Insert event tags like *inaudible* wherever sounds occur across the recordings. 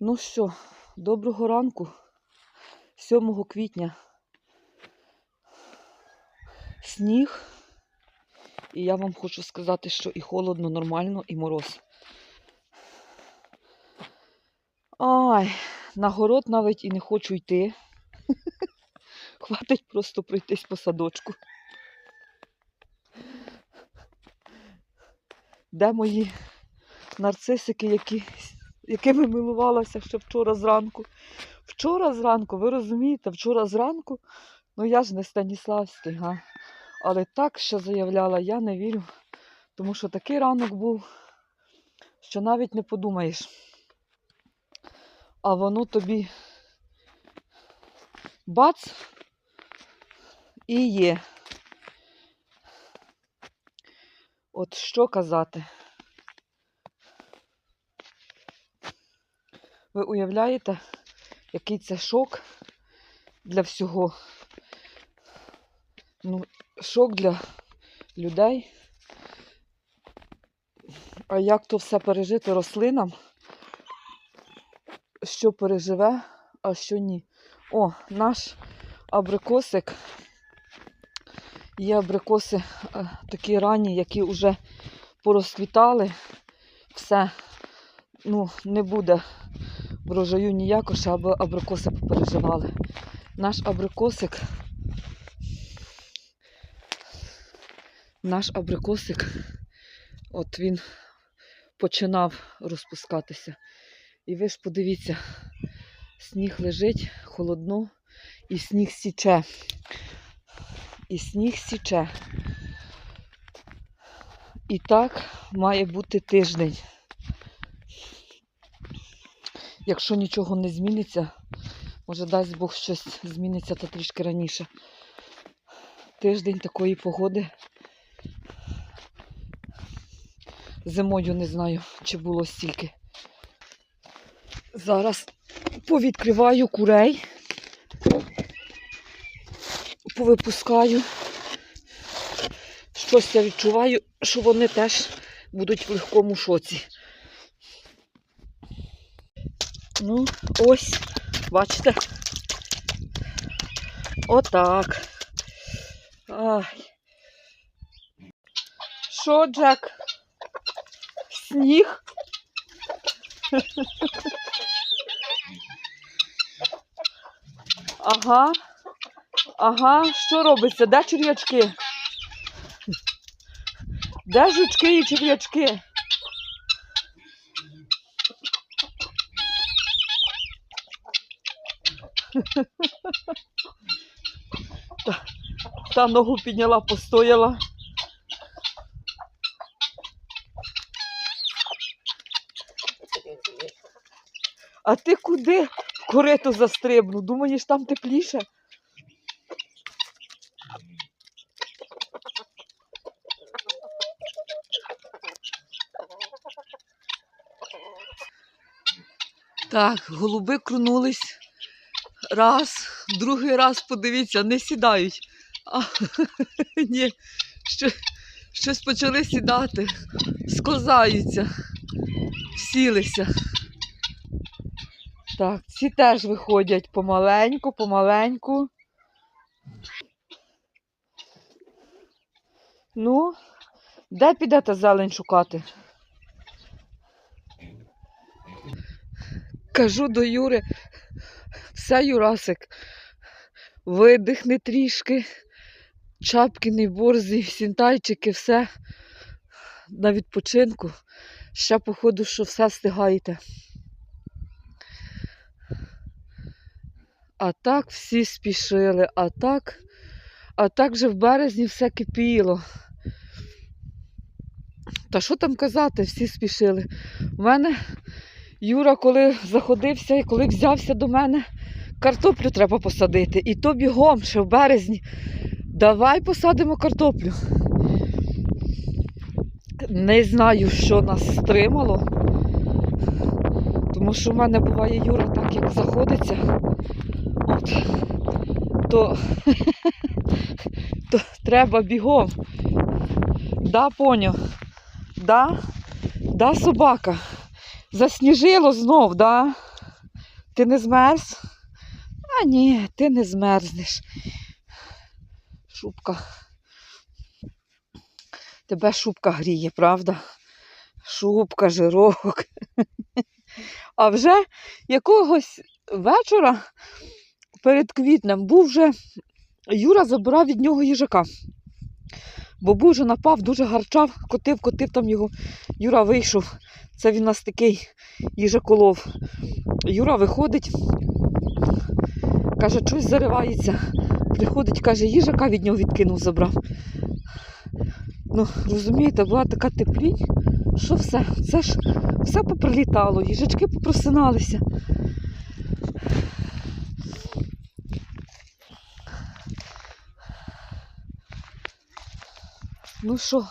Ну що, доброго ранку, 7 квітня. Сніг. І я вам хочу сказати, що і холодно, нормально, і мороз. Ай, на город навіть і не хочу йти. *laughs* Хватить просто пройтись по садочку. Де мої нарцисики, які, якими милувалася ще вчора зранку? Вчора зранку, ви розумієте, вчора зранку, ну я ж не Станіславський, га. Але так, що заявляла, я не вірю, тому що такий ранок був, що навіть не подумаєш. А воно тобі бац і є. От що казати? Ви уявляєте, який це шок для всього? Ну, шок для людей. А як то все пережити рослинам? Що переживе, а що ні? О, наш абрикосик. Є абрикоси е, такі ранні, які вже порозквітали. Все, ну, не буде врожаю ніякого, ще аби абрикоси попереживали. Наш абрикосик, наш абрикосик, от він починав розпускатися. І ви ж подивіться, сніг лежить, холодно, і сніг січе. І сніг січе. І так має бути тиждень. Якщо нічого не зміниться, може дасть Бог щось зміниться та трішки раніше. Тиждень такої погоди. Зимою не знаю, чи було стільки. Зараз повідкриваю курей, повипускаю. Щось я відчуваю, що вони теж будуть в легкому шоці. Ну, ось, бачите? Отак. Ай. Що, Джек? Сніг? *laughs* Ага. Ага, що робиться? Де черв'ячки? Де жучки і черв'ячки? Та, та ногу підняла, постояла. А ти куди в корито застрибнув? Думаєш, там тепліше? Так, голуби крунулись. Раз, другий раз подивіться, не сідають. А, *laughs* ні, що, щось почали сідати, скозаються, сілися. Так, ці теж виходять помаленьку, помаленьку. Ну, де підете зелень шукати? Кажу до Юри, все, Юрасик, видихни трішки, чапкіни, борзі, сінтайчики, все на відпочинку. Ще, походу, що все встигаєте. А так всі спішили, а так, а так же в березні все кипіло. Та що там казати, всі спішили. У мене Юра, коли заходився і коли взявся до мене, картоплю треба посадити. І то бігом, ще в березні. Давай посадимо картоплю. Не знаю, що нас стримало. Тому що в мене буває Юра так, як заходиться, от, то, *laughs* то треба бігом. Да, поню? Да? Да, собака. Засніжило знов, да? Ти не змерз? А ні, ти не змерзнеш. Шубка. Тебе шубка гріє, правда? Шубка, жирок. *laughs* А вже якогось вечора перед квітнем був вже Юра забирав від нього їжака. Бо був вже напав, дуже гарчав, котив, котив там його. Юра вийшов. Це він у нас такий їжаколов. Юра виходить, каже, щось заривається. Приходить, каже, їжака від нього відкинув, забрав. Ну, розумієте, була така теплінь, що все, це ж все поприлітало, їжачки попросиналися. Ну що,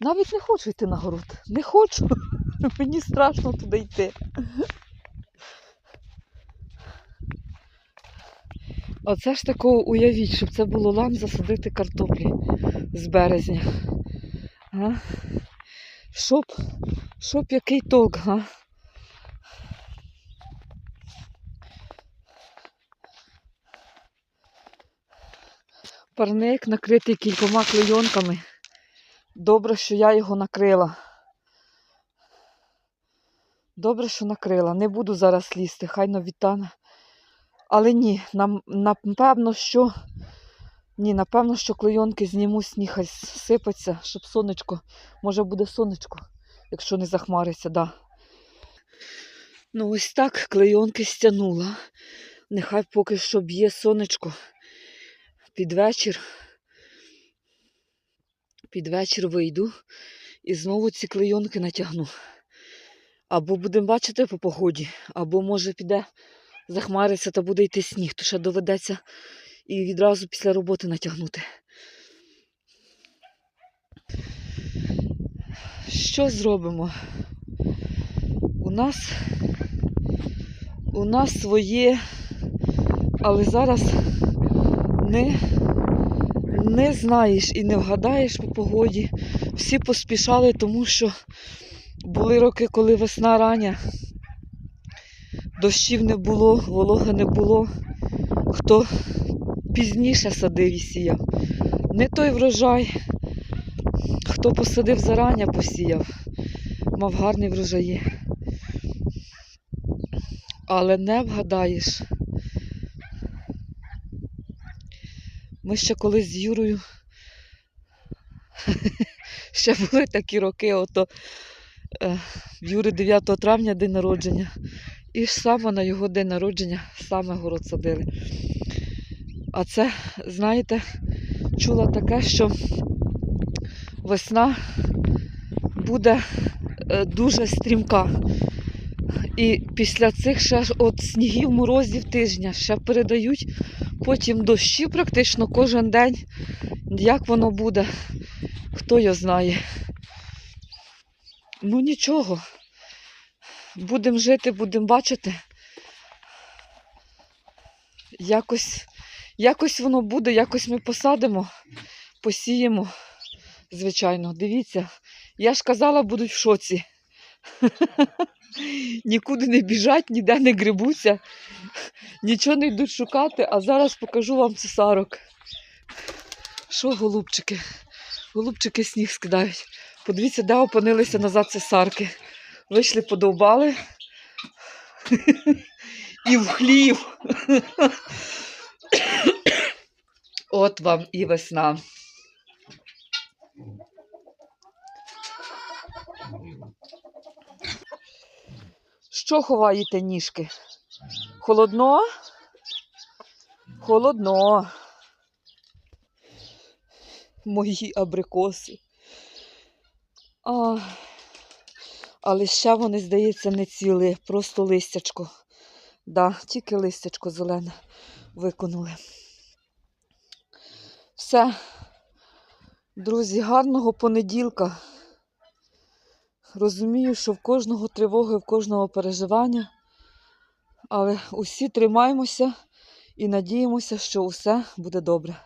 навіть не хочу йти на город. Не хочу. *laughs* Мені страшно туди йти. Оце ж такого уявіть, щоб це було лам засадити картоплі з березня. А? Щоб, щоб який толк, га? Парник накритий кількома клейонками. Добре, що я його накрила. Добре, що накрила. Не буду зараз лізти, хай но відтане. Але ні, нам, напевно, що. Ні, напевно, що клейонки зніму, сніг хай сипеться, щоб сонечко. Може буде сонечко, якщо не захмариться, да. Ну, ось так клейонки стягнула. Нехай поки що б'є сонечко під вечір. Під вечір вийду і знову ці клейонки натягну. Або будемо бачити по погоді, або може піде захмариться та буде йти сніг, то ще доведеться і відразу після роботи натягнути. Що зробимо? У нас у нас своє, але зараз не, не знаєш і не вгадаєш по погоді. Всі поспішали, тому що були роки, коли весна рання, дощів не було, вологи не було. Хто пізніше садив і сіяв. Не той врожай. Хто посадив зарання, посіяв, мав гарні врожаї. Але не вгадаєш. Ми ще колись з Юрою *laughs* ще були такі роки, ото е, Юри 9 травня день народження. І ж саме на його день народження саме город садили. А це, знаєте, чула таке, що весна буде е, дуже стрімка. І після цих ще от снігів, морозів тижня ще передають потім дощі практично кожен день. Як воно буде, хто його знає. Ну нічого. Будемо жити, будемо бачити. Якось, якось воно буде, якось ми посадимо, посіємо. Звичайно, дивіться, я ж казала, будуть в шоці. *laughs* Нікуди не біжать, ніде не грибуться, нічого не йдуть шукати, а зараз покажу вам цесарок. Що, голубчики? Голубчики сніг скидають. Подивіться, де опинилися назад цесарки. Вийшли, подовбали і в хлів. От вам і весна. Що ховаєте ніжки? Холодно? Холодно. Мої абрикоси. А, але ще вони, здається, не цілі, просто листячко. Да, тільки листячко зелене виконули. Все. Друзі, гарного понеділка. Розумію, що в кожного тривоги, в кожного переживання. Але усі тримаємося і надіємося, що усе буде добре.